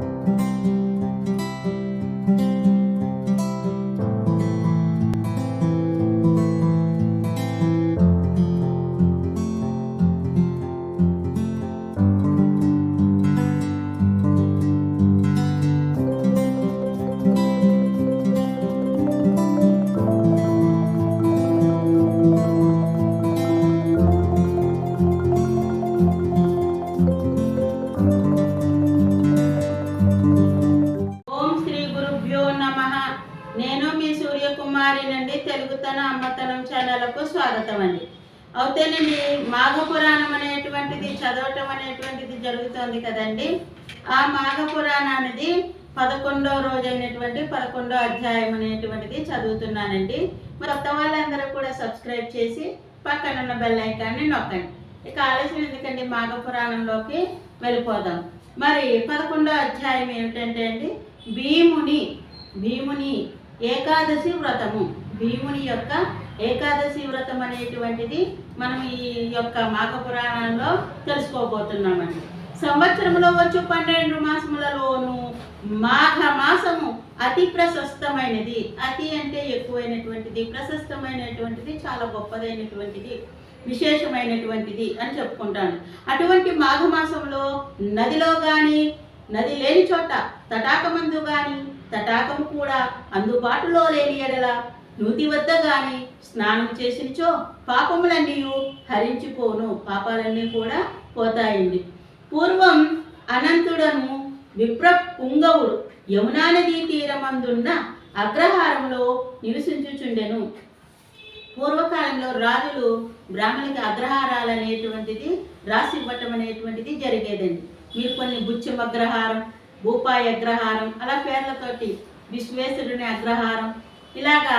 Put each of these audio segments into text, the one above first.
ఓం కదండి? ఆ మాఘ పురాణానిది పదకొండో రోజు అయినటువంటి పదకొండో అధ్యాయం అనేటువంటిది చదువుతున్నానండి. మరి కొత్త వాళ్ళందరూ కూడా సబ్స్క్రైబ్ చేసి పక్కన ఉన్న బెల్ ఐకాన్ని నొక్కండి. ఇక ఆలస్యం ఎందుకండి? మాఘ పురాణంలోకి వెళ్ళిపోదాం. మరి పదకొండో అధ్యాయం ఏమిటంటే అండి భీముని భీముని ఏకాదశి వ్రతము. భీముని యొక్క ఏకాదశి వ్రతం అనేటువంటిది మనం ఈ యొక్క మాఘ పురాణంలో తెలుసుకోబోతున్నామండి. సంవత్సరంలో వచ్చు పన్నెండు మాసములలోను మాఘ మాసము అతి ప్రశస్తమైనది. అతి అంటే ఎక్కువైనటువంటిది ప్రశస్తమైనటువంటిది చాలా గొప్పదైనటువంటిది విశేషమైనటువంటిది అని చెప్పుకుంటాను. అటువంటి మాఘమాసంలో నదిలో కానీ నది లేని చోట తటాకమందు కానీ తటాకము కూడా అందుబాటులో లేని ఎడల నూతి వద్ద గాని స్నానం చేసినచో పాపములన్నీ హరించిపోను. పాపాలన్నీ కూడా పోతాయండి. పూర్వం అనంతుడను విప్ర పుంగవుడు యమునా నదీ తీరమందున్న అగ్రహారంలో నివసించుచుండెను. పూర్వకాలంలో రాజులు బ్రాహ్మణులకి అగ్రహారాలు అనేటువంటిది రాసి ఇవ్వటం అనేటువంటిది జరిగేదండి. మీరు కొన్ని బుచ్చం అగ్రహారం భూపాయి అగ్రహారం అలా పేర్లతోటి విశ్వేశ్వరుని అగ్రహారం ఇలాగా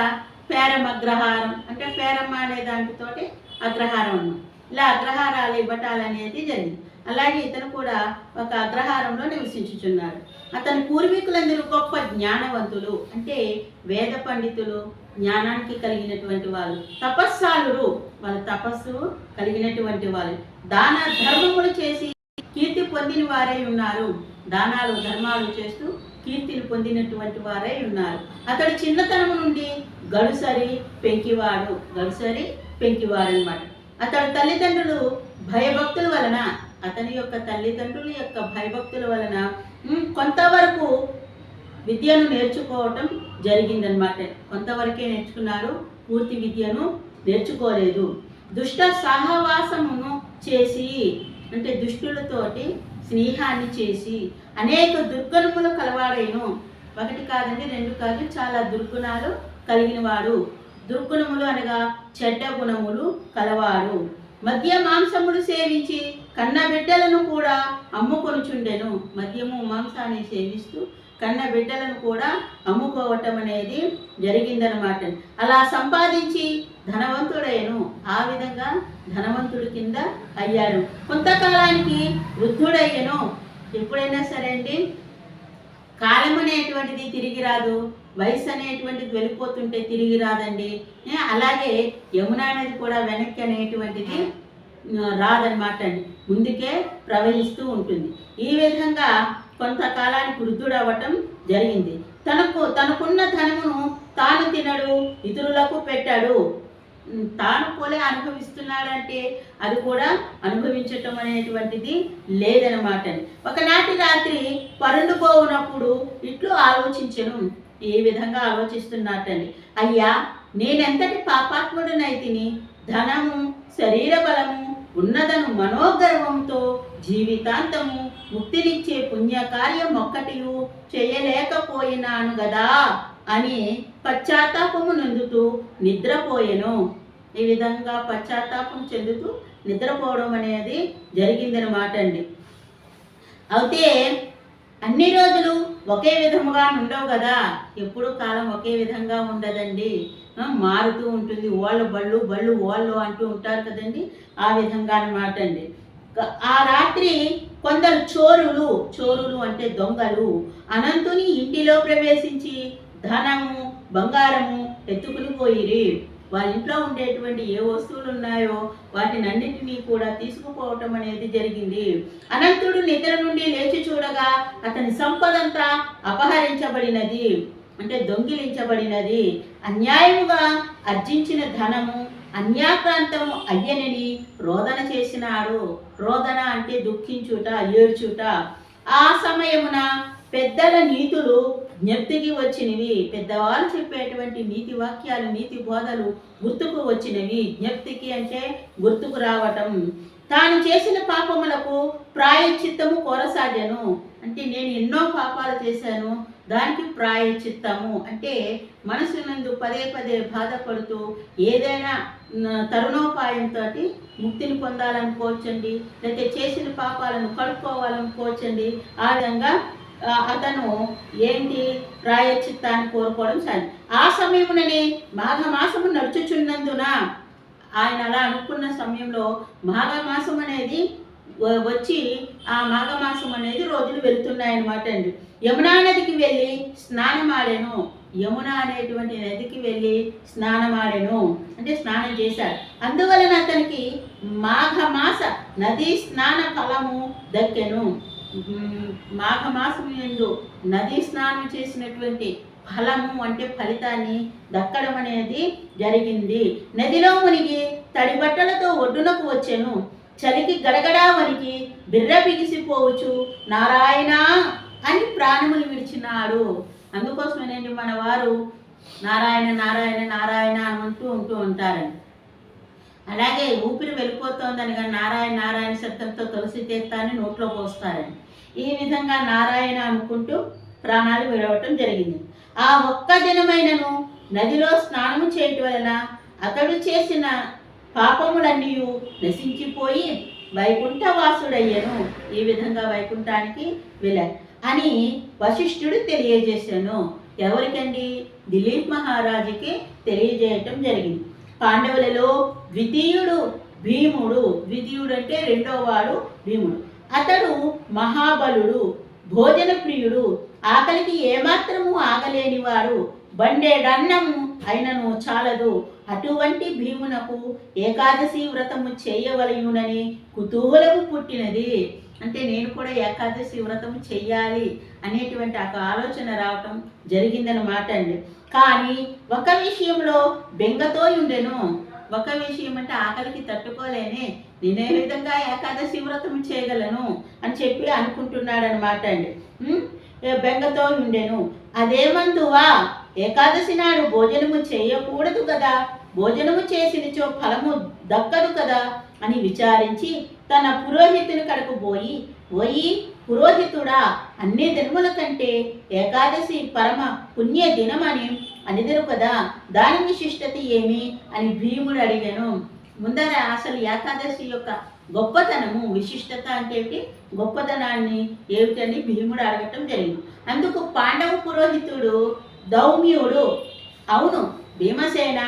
పేరం అగ్రహారం అంటే పేరమ్మ అనే దానితోటి అగ్రహారం అన్నమాట. ఇలా అగ్రహారాలు ఇవ్వటాలు అనేది జరిగింది. అలాగే ఇతను కూడా ఒక అగ్రహారంలో నివసించుచున్నాడు. అతని పూర్వీకులందరూ గొప్ప జ్ఞానవంతులు అంటే వేద పండితులు జ్ఞానానికి కలిగినటువంటి వాళ్ళు తపస్సాలురు వాళ్ళ తపస్సు కలిగినటువంటి వాళ్ళు. దాన ధర్మములు చేసి కీర్తి పొందిన వారై ఉన్నారు. దానాలు ధర్మాలు చేస్తూ కీర్తిని పొందినటువంటి వారై ఉన్నారు. అతడు చిన్నతనం నుండి గడుసరి పెంకివాడు. గడుసరి పెంకివాడు అనమాట అతడు తల్లిదండ్రులు భయభక్తుల వలన అతని యొక్క తల్లిదండ్రుల యొక్క భయభక్తుల వలన కొంతవరకు విద్యను నేర్చుకోవటం జరిగిందనమాట కొంతవరకే నేర్చుకున్నారు పూర్తి విద్యను నేర్చుకోలేదు. దుష్ట సహవాసమును చేసి అంటే దుష్టులతోటి స్నేహాన్ని చేసి అనేక దుర్గుణములు కలవాడైను. ఒకటి కాదండి రెండు కాదు చాలా దుర్గుణాలు కలిగిన వాడు దుర్గుణములు అనగా చెడ్డ గుణములు కలవాడు మద్య మాంసములు సేవించి కన్న బిడ్డలను కూడా అమ్ముకొనుచుండెను. మద్యము మాంసాన్ని సేవిస్తూ కన్న బిడ్డలను కూడా అమ్ముకోవటం అనేది జరిగిందనమాట అలా సంపాదించి ధనవంతుడయ్యను. ఆ విధంగా ధనవంతుడి కింద అయ్యాడు. కొంతకాలానికి వృద్ధుడయ్యను. ఎప్పుడైనా సరే అండి కాలం అనేటువంటిది తిరిగి రాదు. వయసు అనేటువంటిది వెళ్ళిపోతుంటే తిరిగి రాదండి. అలాగే యమునా అనేది కూడా వెనక్కి అనేటువంటిది రాదనమాట అండి. ముందుకే ప్రవహిస్తూ ఉంటుంది. ఈ విధంగా కొంతకాలానికి వృద్ధుడు అవ్వటం జరిగింది. తనకు తనకున్న ధనమును తాను తినడు ఇతరులకు పెట్టాడు. తాను పోలే అనుభవిస్తున్నాడంటే అది కూడా అనుభవించటం అనేటువంటిది లేదనమాట ఒకనాటి రాత్రి పరుండుకోవునప్పుడు ఇట్లు ఆలోచించను. ఏ విధంగా ఆలోచిస్తున్నట్టండి అయ్యా నేనెంతటి పాపాత్ముడినైతిని ధనము శరీర బలము ఉన్నదను మనోగర్వంతో జీవితాంతము ముక్తినిచ్చే పుణ్యకార్యం ఒక్కటియు చేయలేకపోయినాను గదా అని పశ్చాత్తాపము నందుతూ నిద్రపోయెను. ఈ విధంగా పశ్చాత్తాపం చెందుతూ నిద్రపోవడం అనేది జరిగిందనమాట అండి అయితే అన్ని రోజులు ఒకే విధముగా ఉండవు కదా? ఎప్పుడు కాలం ఒకే విధంగా ఉండదండి. మారుతూ ఉంటుంది. ఓళ్ళు బళ్ళు బళ్ళు ఓళ్ళు అంటూ ఉంటారు కదండి. ఆ విధంగా అనమాట అండి. ఆ రాత్రి కొందరు చోరులు చోరులు అంటే దొంగలు అనంతుని ఇంటిలో ప్రవేశించి ధనము బంగారము ఎత్తుకుని పోయిరి. వారి ఇంట్లో ఉండేటువంటి ఏ వస్తువులు ఉన్నాయో వాటిని అన్నిటినీ కూడా తీసుకుపోవటం అనేది జరిగింది. అనంతుడు నిద్ర నుండి లేచి చూడగా అతని సంపదంతా అపహరించబడినది అంటే దొంగిలించబడినది. అన్యాయముగా అర్జించిన ధనము అన్యాక్రాంతము అయ్యనని రోదన చేసినాడు. రోదన అంటే దుఃఖించుట ఏడ్చుట. ఆ సమయమున పెద్దల నీతులు జ్ఞప్తికి వచ్చినవి పెద్దవాళ్ళు చెప్పేటువంటి నీతి వాక్యాలు నీతి బోధలు గుర్తుకు వచ్చినవి. జ్ఞప్తికి అంటే గుర్తుకు రావటం. తాను చేసిన పాపములకు ప్రాయశ్చిత్తము కొరసాగాను. అంటే నేను ఎన్నో పాపాలు చేశాను దానికి ప్రాయశ్చిత్తము. అంటే మనసు నందు పదే పదే బాధపడుతూ ఏదైనా తరుణోపాయంతో ముక్తిని పొందాలనుకోవచ్చండి. లేకపోతే చేసిన పాపాలను కడుక్కోవాలనుకోవచ్చండి. ఆ విధంగా అతను ఏంటి? ప్రాయశ్చిత్తాన్ని కోరుకోవడం సరి. ఆ సమయముననే మాఘమాసము నడుచుచున్నందున ఆయన అలా అనుకున్న సమయంలో మాఘమాసం అనేది వచ్చి ఆ మాఘమాసం అనేది రోజులు వెళ్తున్నాయన్నమాట అండి. యమునా నదికి వెళ్ళి స్నానమాడాను. యమున అనేటువంటి నదికి వెళ్ళి స్నానమాడాను. అంటే స్నానం చేశాడు. అందువలన అతనికి మాఘమాస నదీ స్నాన ఫలము దక్కెను. ఉమ్, ఎందు నదీ స్నానం చేసినటువంటి ఫలము అంటే ఫలితాన్ని దక్కడం అనేది జరిగింది. నదిలో మునిగి తడి బట్టలతో ఒడ్డునకు వచ్చాను. చలికి గడగడా వనికి బిర్ర బిగిసిపోవచ్చు. నారాయణ అని ప్రాణములు విడిచినాడు. అందుకోసమేనండి మన వారు నారాయణ నారాయణ నారాయణ అని అంటూ ఉంటూ ఉంటారండి. అలాగే ఊపిరి వెళ్ళిపోతోందని కానీ నారాయణ నారాయణ శబ్దంతో తులసి తీర్థాన్ని నోట్లో పోస్తారని ఈ విధంగా నారాయణ అనుకుంటూ ప్రాణాలు విడవటం జరిగింది. ఆ ఒక్క దినమైనను నదిలో స్నానము చేయటం వలన అతడు చేసిన పాపములన్నీ నశించిపోయి వైకుంఠవాసుడయ్యను. ఈ విధంగా వైకుంఠానికి వెళ్ళాడు. అని వశిష్ఠుడు తెలియజేశాను. ఎవరికండి? దిలీప్ మహారాజుకి తెలియజేయటం జరిగింది. పాండవులలో ద్వితీయుడు భీముడు. ద్వితీయుడు అంటే రెండో వాడు భీముడు. అతడు మహాబలుడు భోజన ప్రియుడు ఆకలికి ఏమాత్రము ఆగలేనివాడు. బండేడన్నము అయినను చాలదు. అటువంటి భీమునకు ఏకాదశి వ్రతము చేయవలయునని కుతూహలము పుట్టినది. అంటే నేను కూడా ఏకాదశి వ్రతం చెయ్యాలి అనేటువంటి ఒక ఆలోచన రావటం జరిగిందనమాట అండి. కానీ ఒక విషయంలో బెంగతో ఉండెను. ఒక విషయం అంటే ఆకలికి తట్టుకోలేనే. నేనే విధంగా ఏకాదశి వ్రతం చేయగలను అని చెప్పి అనుకుంటున్నాడనమాట అండి. బెంగతో ఉండెను. అదేమందువా? ఏకాదశి నాడు భోజనము చేయకూడదు కదా. భోజనము చేసినచో ఫలము దక్కదు కదా అని విచారించి తన పురోహితుని కడకు పోయి పోయి పురోహితుడా అన్ని దినముల కంటే ఏకాదశి పరమ పుణ్య దినమని అనిదరు కదా దాని విశిష్టత ఏమి? అని భీముడు అడిగాను. ముందర అసలు ఏకాదశి యొక్క గొప్పతనము విశిష్టత అంటే ఏమిటి? గొప్పతనాన్ని ఏమిటని భీముడు అడగటం జరిగింది. అందుకు పాండవ పురోహితుడు దౌమ్యుడు అవును భీమసేన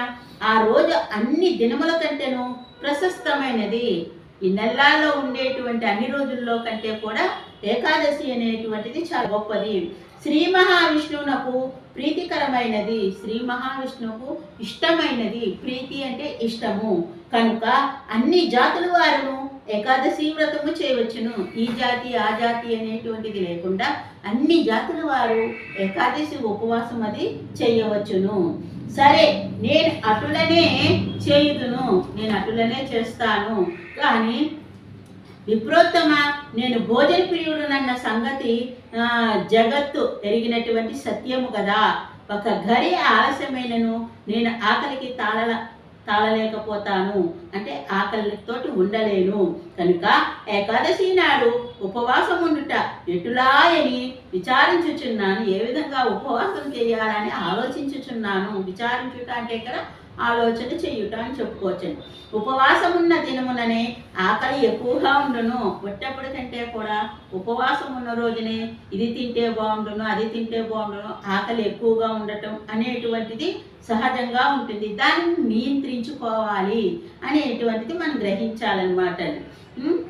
ఆ రోజు అన్ని దినముల కంటేను ప్రశస్తమైనది. ఈ నెలల్లో ఉండేటువంటి అన్ని రోజుల్లో కంటే కూడా ఏకాదశి అనేటువంటిది చాలా గొప్పది. శ్రీ మహావిష్ణువునకు ప్రీతికరమైనది. శ్రీ మహావిష్ణువుకు ఇష్టమైనది. ప్రీతి అంటే ఇష్టము. కనుక అన్ని జాతుల వారును ఏకాదశి వ్రతము చేయవచ్చును. ఈ జాతి ఆ జాతి అనేటువంటిది లేకుండా అన్ని జాతుల వారు ఏకాదశి ఉపవాసం అది చేయవచ్చును. సరే నేను అటులనే చేయుదును. నేను అటులనే చేస్తాను. కానీ విప్రోత్తమ నేను భోజన ప్రియుడునన్న సంగతి జగత్తు ఎరిగినటువంటి సత్యము కదా. ఒక గడి ఆలస్యమైనను నేను ఆకలికి తాళల తాళలేకపోతాను. అంటే ఆకలితోటి ఉండలేను. కనుక ఏకాదశి నాడు ఉపవాసం ఉండుట ఎటులాయని విచారించుచున్నాను. ఏ విధంగా ఉపవాసం చేయాలని ఆలోచించుచున్నాను. విచారించుట అంటే ఇక్కడ ఆలోచన చేయుట అని చెప్పుకోవచ్చండి. ఉపవాసం ఉన్న దినముననే ఆకలి ఎక్కువగా ఉండును. పుట్టప్పుడు కంటే కూడా ఉపవాసం ఉన్న రోజునే ఇది తింటే బాగుండును అది తింటే బాగుండును ఆకలి ఎక్కువగా ఉండటం అనేటువంటిది సహజంగా ఉంటుంది. దాన్ని నియంత్రించుకోవాలి అనేటువంటిది మనం గ్రహించాలన్నమాట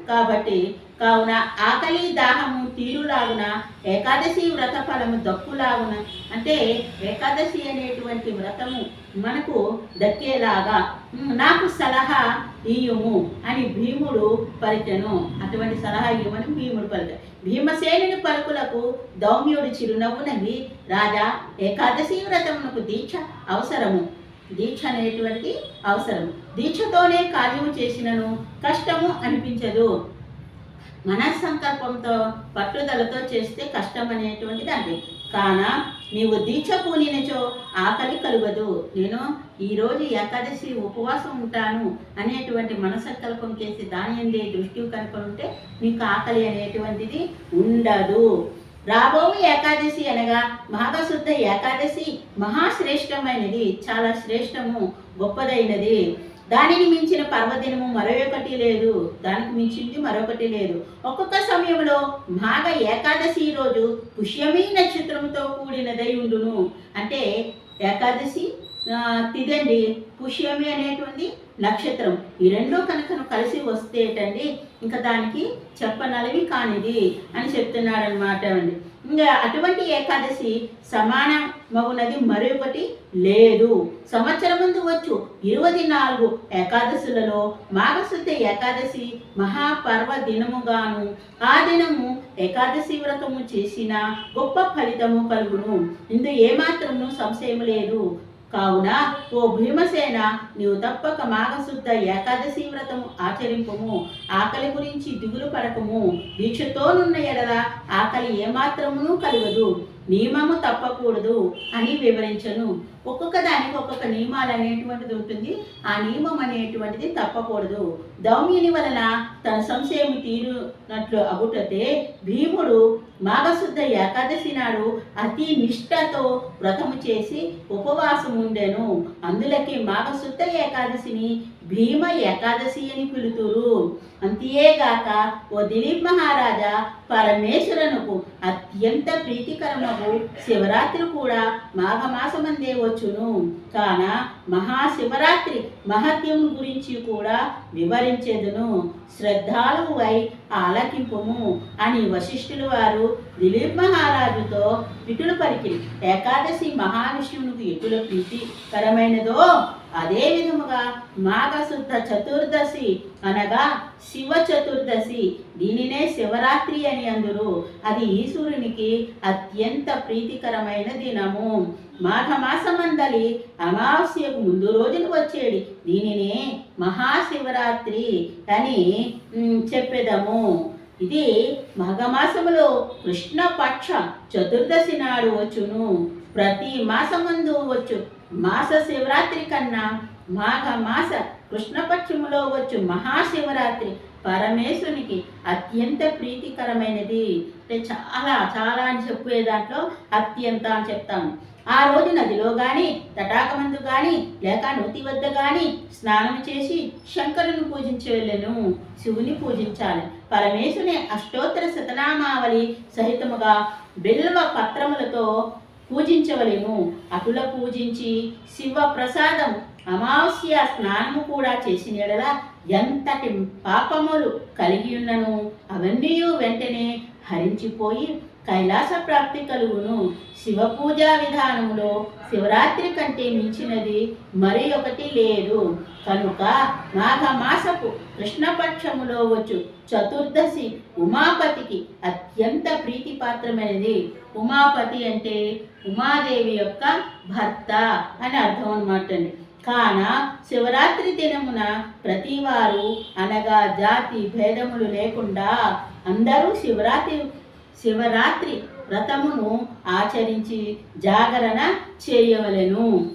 కాబట్టి కావున ఆకలి దాహము తీరులాగున ఏకాదశి వ్రత ఫలము దక్కులాగున అంటే ఏకాదశి అనేటువంటి వ్రతము మనకు దక్కేలాగా. నాకు సలహా ఇయ్యుము అని భీముడు పలికెను. అటువంటి సలహా ఇవ్వమని భీముడు పలిక. భీమసేనుని పలుకులకు దౌమ్యుడు చిరునవ్వు నవ్వి రాజా ఏకాదశి వ్రతమునకు దీక్ష అవసరము. దీక్ష అనేటువంటి అవసరం దీక్షతోనే కార్యము చేసినను కష్టము అనిపించదు. మనస్సంకల్పంతో పట్టుదలతో చేస్తే కష్టం అనేటువంటిది అంటే కాన నీవు దీక్ష పూనినచో ఆకలి కలుగదు. నేను ఈరోజు ఏకాదశి ఉపవాసం ఉంటాను అనేటువంటి మనసంకల్పం చేసి దాని ఎందే దృష్టి కనుకుంటే నీకు ఆకలి అనేటువంటిది ఉండదు. రాబోవు ఏకాదశి అనగా మహాశుద్ధ ఏకాదశి మహాశ్రేష్టమైనది. చాలా శ్రేష్టము గొప్పదైనది. దానిని మించిన పర్వదినము మరొకటి లేదు. దానికి మించింది మరొకటి లేదు. ఒక్కొక్క సమయంలో నాగ ఏకాదశి రోజు పుష్యమీ నక్షత్రంతో కూడినదై ఉండును. అంటే ఏకాదశి తిదండి. పుష్యమి అనేటువంటి నక్షత్రం. ఈ రెండో కనుక కలిసి వస్తేటండి ఇంకా దానికి చెప్పనలవి కానిది అని చెప్తున్నాడు అనమాట అండి. ఇంకా అటువంటి ఏకాదశి సమానమగునది మరొకటి లేదు. సంవత్సరం ముందు వచ్చు. ఇరవై నాలుగు ఏకాదశులలో మాఘశుద్ధ ఏకాదశి మహాపర్వ దినముగాను ఆ దినము ఏకాదశి వ్రతము చేసిన గొప్ప ఫలితము కలుగును. ఇందు ఏమాత్రము సంశయం లేదు. కావున ఓ భీమసేన నీవు తప్పక మాఘశుద్ధ ఏకాదశి వ్రతము ఆచరింపము. ఆకలి గురించి దిగులు పడకము. దీక్షతోనున్న ఎడల ఆకలి ఏమాత్రమును కలగదు. నియమము తప్పకూడదు అని వివరించను. ఒక్కొక్క దానికి ఒక్కొక్క నియమాలు అనేటువంటిది ఉంటుంది. ఆ నియమం అనేటువంటిది తప్పకూడదు. దౌమ్యుని వలన తన సంశయం తీరునట్లు అగుటతే భీముడు మాఘశుద్ధ ఏకాదశి నాడు అతి నిష్ఠతో వ్రతము చేసి ఉపవాసం ఉండెను అందులకి మాఘశుద్ధ ఏకాదశిని భీమ ఏకాదశి అని పిలుతురు. అంతేగాక ఓ దిలీప్ మహారాజా పరమేశ్వరునకు అత్యంత ప్రీతికరమగు శివరాత్రి కూడా మాఘమాసమందే వచ్చును. కాన మహాశివరాత్రి మహత్యం గురించి కూడా వివరించేదును. శ్రద్ధాలువై ఆలకింపుము అని వశిష్ఠులు వారు దిలీప్ మహారాజుతో ఇటులు పలికి ఏకాదశి మహావిష్ణువునికి ఎటుల ప్రీతికరమైనదో అదే విధముగా మాఘశుద్ధ చతుర్దశి అనగా శివ చతుర్దశి. దీనినే శివరాత్రి అని అందురు. అది ఈశ్వరునికి అత్యంత ప్రీతికరమైన దినము. మాఘమాసమందలి అమావాస్యకు ముందు రోజులు వచ్చేది. దీనినే మహాశివరాత్రి అని చెప్పేదము. ఇది మాఘమాసములో కృష్ణపక్ష చతుర్దశి నాడు వచ్చును. ప్రతి మాసమందు వచ్చు. మాస శివరాత్రి కన్నా మాఘ మాస కృష్ణపక్షములో వచ్చు మహాశివరాత్రి పరమేశ్వరునికి అత్యంత ప్రీతికరమైనది. అంటే చాలా చాలా అని చెప్పే దాంట్లో అత్యంత అని చెప్తాము. ఆ రోజు నదిలో కానీ తటాకమందు కానీ లేక నూతి వద్ద కానీ స్నానం చేసి శంకరుని పూజించి వెళ్ళను. శివుని పూజించాలి. పరమేశుని అష్టోత్తర శతనామావళి సహితముగా బిల్వ పత్రములతో పూజించవలేము. అటుల పూజించి శివ ప్రసాదం అమావాస్య స్నానము కూడా చేసిన ఎడల ఎంతటి పాపములు కలిగి ఉన్నను అవన్నీ వెంటనే హరించిపోయి కైలాస ప్రాప్తి కలుగును. శివ పూజా విధానములో శివరాత్రి కంటే మించినది మరి ఒకటి లేదు. కనుక మాఘమాసపు కృష్ణపక్షములో వచ్చు చతుర్దశి ఉమాపతికి అత్యంత ప్రీతిపాత్రమైనది. ఉమాపతి అంటే ఉమాదేవి యొక్క భర్త అని అర్థం అనమాట అండి. కాన శివరాత్రి దినమున ప్రతివారు అనగా జాతి భేదములు లేకుండా అందరూ శివరాత్రి శివరాత్రి వ్రతమును ఆచరించి జాగరణ చేయవలెను.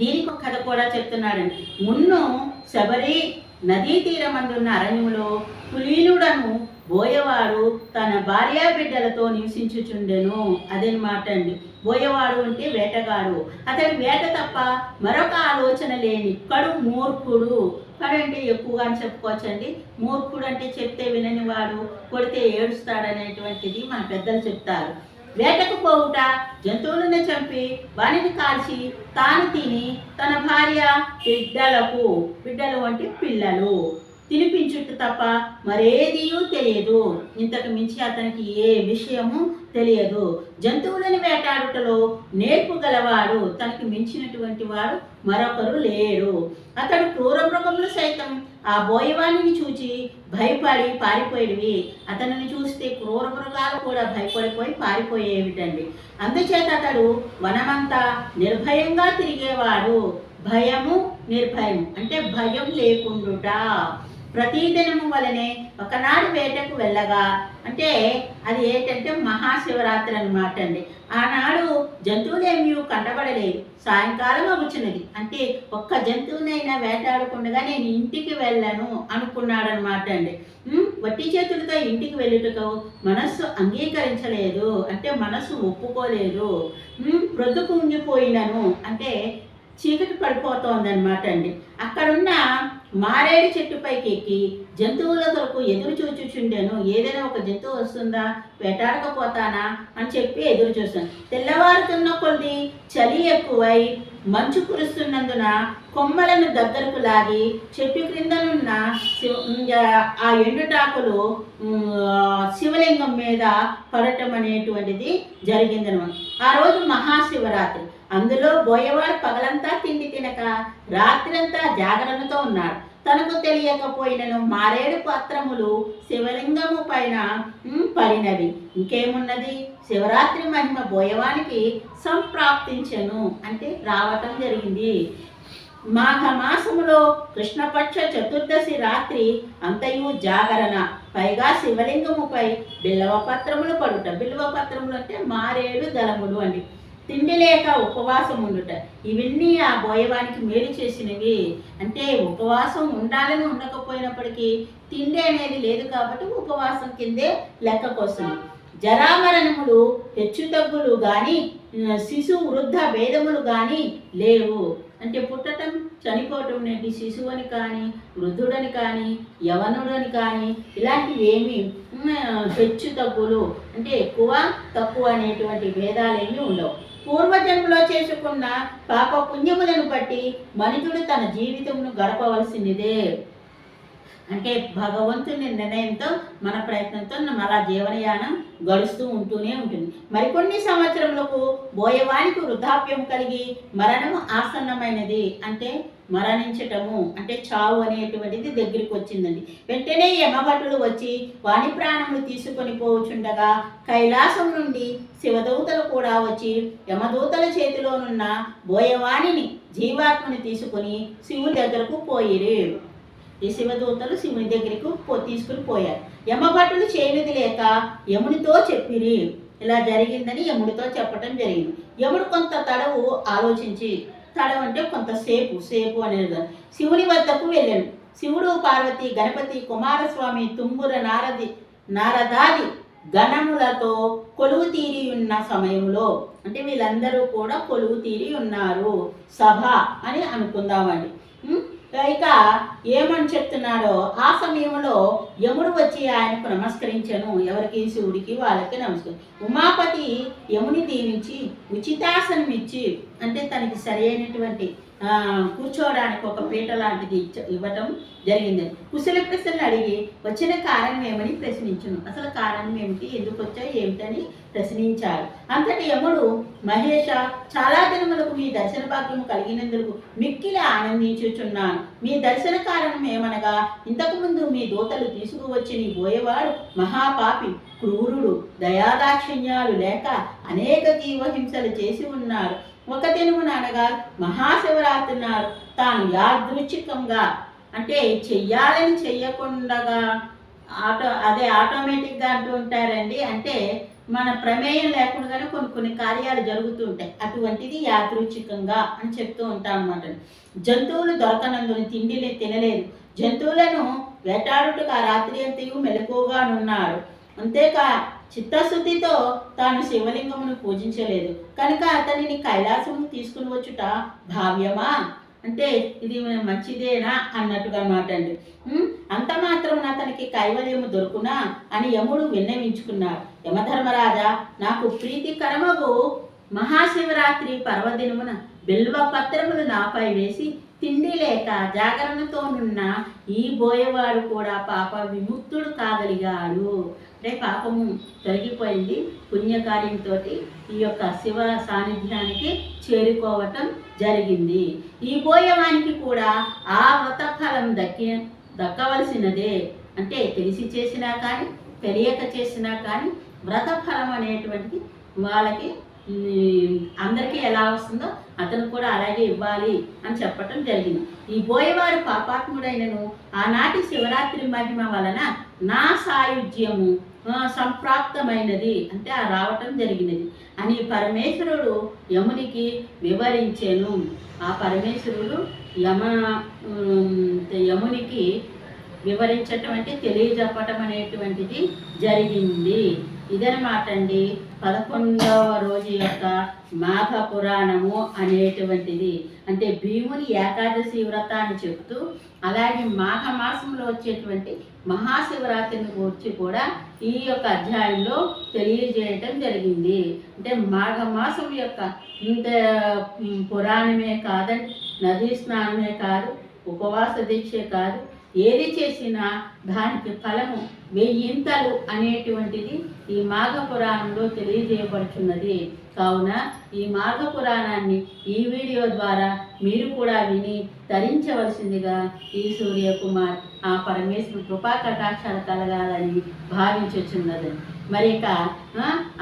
దీనికి ఒక కథ కూడా చెప్తున్నాడండి. మున్ను శబరి నదీ తీరమందున్న అరణ్యములో కులీనుడను బోయవాడు తన భార్యా బిడ్డలతో నివసించుచుండెను. అదనమాట అండి. బోయవాడు అంటే వేటగాడు. అతని వేట తప్ప మరొక ఆలోచన లేని కడు మూర్ఖుడు. కడు అంటే ఎక్కువగా అని చెప్పుకోవచ్చండి. మూర్ఖుడు అంటే చెప్తే వినని వాడు కొడితే ఏడుస్తాడనేటువంటిది మన పెద్దలు చెప్తారు. వేటకు పోవుట జంతువులను చంపి వానిని కాల్చి తాను తిని తన భార్య బిడ్డలకు బిడ్డలు అంటే పిల్లలు. తినిపించుట తప్ప మరేదీయూ తెలియదు. ఇంతకు మించి అతనికి ఏ విషయము తెలియదు. జంతువులను వేటాడుటలో నేర్పు గలవాడు తనకి మించినటువంటి వాడు మరొకరు లేడు. అతడు క్రూర మృగములు సైతం ఆ బోయవాణిని చూచి భయపడి పారిపోయేవి అతనిని చూస్తే క్రూర మృగాలు కూడా భయపడిపోయి పారిపోయేవిటండి. అందుచేత అతడు వనమంతా నిర్భయంగా తిరిగేవాడు. భయము నిర్భయం అంటే భయం లేకుండుట. ప్రతిదినము వలనే ఒకనాడు వేటకు వెళ్ళగా. అంటే అది ఏంటంటే మహాశివరాత్రి అనమాట అండి. ఆనాడు జంతువులేమీ కనబడలేదు సాయంకాలం వచ్చినది అంటే ఒక్క జంతువునైనా వేటాడకుండా నేను ఇంటికి వెళ్ళను అనుకున్నాడు అనమాట అండి వట్టి చేతులతో ఇంటికి వెళ్ళుటకు మనస్సు అంగీకరించలేదు. అంటే మనస్సు ఒప్పుకోలేదు. ప్రొద్దుకు ఉండిపోయినను అంటే చీకటి పడిపోతోందనమాట అండి. అక్కడున్న మారేడు చెట్టుపైకి ఎక్కి జంతువుల కొరకు ఎదురు చూచుచుండెను. ఏదైనా ఒక జంతువు వస్తుందా? వేటాడకపోతానా? అని చెప్పి ఎదురు చూస్తాను తెల్లవారుతున్న కొద్ది చలి ఎక్కువై మంచు కురుస్తున్నందున కొమ్మలను దగ్గరకు లాగి చెట్టు క్రిందనున్న శివ- ఇంకా ఆ ఎండుటాకులు శివలింగం మీద పడటం అనేటువంటిది జరిగిందనమాట. ఆ రోజు మహాశివరాత్రి. అందులో బోయవాడు పగలంతా తిండి తినక రాత్రంతా జాగరణతో ఉన్నాడు. తనకు తెలియకపోయినను మారేడు పత్రములు శివలింగము పైన పడినవి. ఇంకేమున్నది? శివరాత్రి మహిమ బోయవానికి సంప్రాప్తించెను అంటే రావటం జరిగింది. మాఘమాసములో కృష్ణపక్ష చతుర్దశి రాత్రి అంతయు జాగరణ. పైగా శివలింగముపై బిల్వ పత్రములు పడుట. బిల్వ పత్రములు అంటే మారేడు దళములు అండి. తిండి లేక ఉపవాసం ఉండుట. ఇవన్నీ ఆ బోయవానికి మేలు చేసినవి. అంటే ఉపవాసం ఉండాలని ఉండకపోయినప్పటికీ తిండి అనేది లేదు కాబట్టి ఉపవాసం కిందే లెక్క కోసం. జరామరణములు హెచ్చుతగ్గులు కానీ శిశువు వృద్ధ భేదములు కానీ లేవు. అంటే పుట్టటం చనిపోవటం నేటి శిశువుని కానీ వృద్ధుడని కానీ యవనుడని కానీ ఇలాంటివి ఏమి హెచ్చు తగ్గులు అంటే ఎక్కువ తక్కువ అనేటువంటి భేదాలేమీ ఉండవు. పూర్వజన్మలో చేసుకున్న పాప పుణ్యములను బట్టి మనుషుడు తన జీవితమును గడపవలసినదే. అంటే భగవంతుని నిర్ణయంతో మన ప్రయత్నంతో మన జీవనయానం గడుస్తూ ఉంటూనే ఉంటుంది. మరికొన్ని సంవత్సరములకు బోయవానికి వృద్ధాప్యం కలిగి మరణము ఆసన్నమైనది అంటే మరణించటము అంటే చావు అనేటువంటిది దగ్గరికి వచ్చిందండి. వెంటనే యమభటులు వచ్చి వాణి ప్రాణములు తీసుకొని పోవచుండగా కైలాసం నుండి శివదూతలు కూడా వచ్చి యమదూతల చేతిలోనున్న బోయవాణిని జీవాత్మని తీసుకొని శివుని దగ్గరకు పోయిరు. ఈ శివదూతలు శివుని దగ్గరికి పో తీసుకుని పోయారు. యమభటులు చేయనిది లేక యమునితో చెప్పిరి. ఇలా జరిగిందని యముడితో చెప్పటం జరిగింది. యముడు కొంత తడవు ఆలోచించి తడవు అంటే కొంతసేపు సేపు అనేది శివుని వద్దకు వెళ్ళాను శివుడు పార్వతి గణపతి కుమారస్వామి తుమ్ముర నారది నారదాది గణములతో కొలువు తీరి ఉన్న సమయంలో అంటే వీళ్ళందరూ కూడా కొలువు తీరి ఉన్నారు. సభ అని అనుకుందామండి. ఇక ఏమని చెప్తున్నాడో ఆ సమయంలో యముడు వచ్చి ఆయనకు నమస్కరించను. ఎవరికి? శివుడికి వాళ్ళకి నమస్కారం. ఉమాపతి యముని దీవించి ఉచితాసనం ఇచ్చి అంటే తనకి సరైనటువంటి ఆ, కూర్చోవడానికి ఒక పీట లాంటిది ఇవ్వటం జరిగింది. కుశల ప్రశ్నలు అడిగి వచ్చిన కారణం ఏమని ప్రశ్నించను? అసలు కారణం ఏమిటి? ఎందుకు వచ్చావు? ఏమిటని ప్రశ్నించారు. అంతటి యముడు మహేష చాలా దినములకు మీ దర్శన భాగ్యం కలిగినందుకు మిక్కిలి ఆనందించుచున్నాను. మీ దర్శన కారణం ఏమనగా ఇంతకుముందు మీ దూతలు తీసుకువచ్చి నీ పోయేవాడు మహాపాపి క్రూరుడు దయాదాక్షిణ్యాలు లేక అనేక జీవహింసలు చేసి ఉన్నాడు ఒక దినమున అనగా మహాశివరాత్రి నాడు తాను యాదృచ్ఛికంగా అంటే చెయ్యాలని చెయ్యకుండా ఆటో అదే ఆటోమేటిక్గా అంటూ ఉంటారండి. అంటే మన ప్రమేయం లేకుండానే కొన్ని కొన్ని కార్యాలు జరుగుతూ ఉంటాయి అటువంటిది యాదృచ్ఛికంగా అని చెప్తూ ఉంటాం అనమాట జంతువులు దొరకనందుని తిండి తినలేదు. జంతువులను వేటాడుటకు ఆ రాత్రి అంతయు మెలకుగానున్నాడు అంతేకా చిత్తశుద్ధితో తాను శివలింగమును పూజించలేదు. కనుక అతనిని కైలాసము తీసుకుని వచ్చుట భావ్యమా? అంటే ఇది మంచిదేనా అన్నట్టుగా అనమాట అండి అంత మాత్రం అతనికి కైవల్యము దొరుకునా అని యముడు విన్నవించుకున్నాడు. యమధర్మరాజా నాకు ప్రీతికరమగు మహాశివరాత్రి పర్వదినమున బిల్వ పత్రములు నాపై వేసి తిండి లేక జాగరణతోనున్న ఈ బోయవాడు కూడా పాప విముక్తుడు కాగలిగాడు. అంటే పాపము తొలగిపోయింది. పుణ్యకార్యంతో ఈ యొక్క శివ సాన్నిధ్యానికి చేరుకోవటం జరిగింది. ఈ బోయవానికి కూడా ఆ వ్రతఫలం దక్కి దక్కవలసినదే. అంటే తెలిసి చేసినా కానీ తెలియక చేసినా కానీ వ్రతఫలం అనేటువంటిది వాళ్ళకి అందరికీ ఎలా వస్తుందో అతను కూడా అలాగే ఇవ్వాలి అని చెప్పటం జరిగింది. ఈ బోయవారు పాపాత్ముడైనను ఆనాటి శివరాత్రి మహిమ వలన నా సాయుధ్యము సంప్రాప్తమైనది. అంటే ఆ రావటం జరిగినది. అని పరమేశ్వరుడు యమునికి వివరించాను. ఆ పరమేశ్వరుడు యమ యమునికి వివరించటం అంటే తెలియజెప్పటం అనేటువంటిది జరిగింది. ఇదనమాట అండి పదకొండవ రోజు యొక్క మాఘ పురాణము అనేటువంటిది. అంటే భీముని ఏకాదశి వ్రత అని చెప్తూ అలాగే మాఘ మాసంలో వచ్చేటువంటి మహాశివరాత్రిని గురించి కూడా ఈ యొక్క అధ్యాయంలో తెలియజేయటం జరిగింది. అంటే మాఘ మాసం యొక్క ఇంత పురాణమే కాదండి నదీ స్నానమే కాదు ఉపవాస దీక్షే కాదు ఏది చేసినా దానికి ఫలము వెయ్యింతలు అనేటువంటిది ఈ మాఘ పురాణంలో తెలియజేయబడుచున్నది. కావున ఈ మాఘ పురాణాన్ని ఈ వీడియో ద్వారా మీరు కూడా విని ధరించవలసిందిగా ఈ సూర్యకుమార్ ఆ పరమేశ్వరు కృపా కటాక్షాలు కలగాలని భావించుచున్నది. మరి ఇక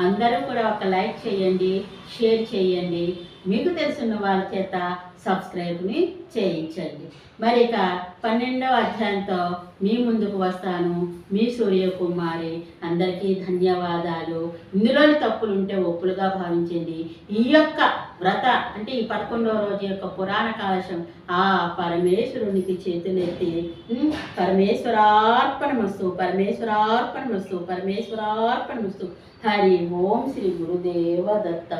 అందరూ కూడా ఒక లైక్ చేయండి షేర్ చేయండి. మీకు తెలిసిన వాళ్ళ చేత సబ్స్క్రైబ్ని చేయించండి. మరి ఇక పన్నెండవ అధ్యాయంతో మీ ముందుకు వస్తాను. మీ సూర్యకుమారి అందరికీ ధన్యవాదాలు. ఇందులోని తప్పులు ఉంటే ఒప్పులుగా భావించండి. ఈ యొక్క వ్రత అంటే ఈ పదకొండవ రోజు యొక్క పురాణ కాలశం ఆ పరమేశ్వరునికి చేతులెత్తి పరమేశ్వరార్పణమస్తు పరమేశ్వరార్పణమస్తు పరమేశ్వరార్పణమస్తు. హరి ఓం శ్రీ గురుదేవ దత్త